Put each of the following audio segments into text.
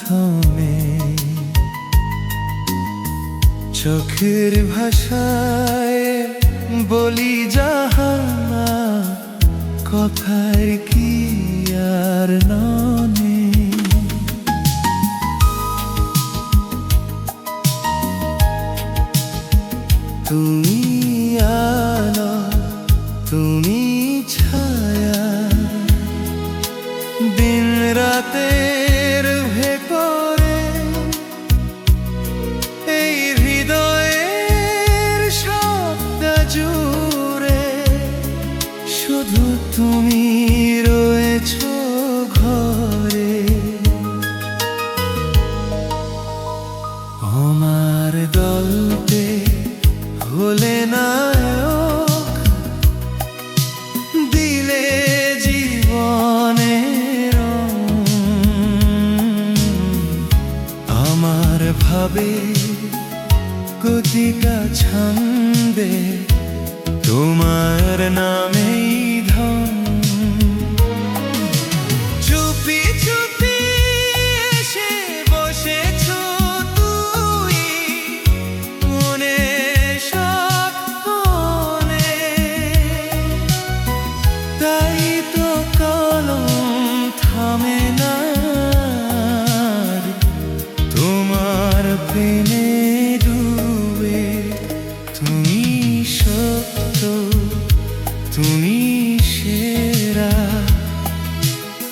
থামে চোখের ভাষায় বলি যাহা কথার কি আর ননে? তুমি দিন রাতের ভেতরে এই হৃদয়ের শব্দ জুড়ে শুধু তুমি রয়েছ ঘরে। আমার গল্পে হলে নায়ক ভাবে গতিকা ছন্দে তোমার নামেই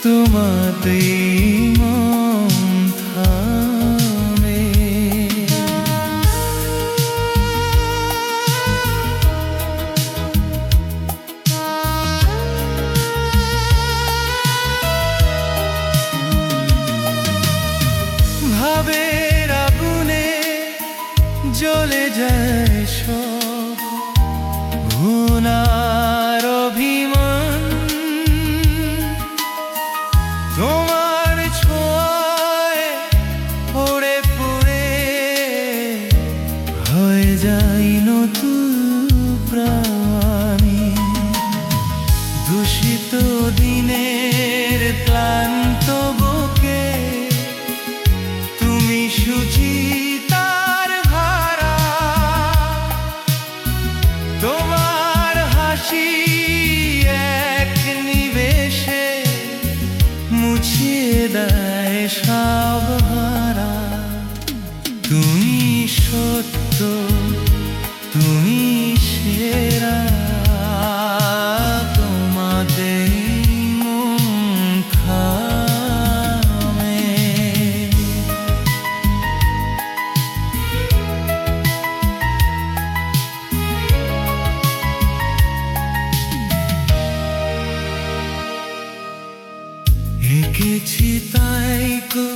তোমাতেই মন থামে। যায় সব। ঘুনার প্রাণী। দূষিত দিনের ক্লান্ত বুকে তুমি সুচিতার ধারা। তোমার হাসি এক নিবেশে মুছিয়ে দেয় সব হারা। তুমি সত্য। তাই গো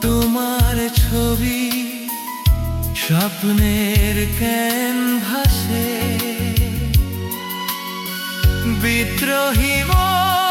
তোমার ছবি স্বপ্নের ক্যানভাসে। বিদ্রোহী মন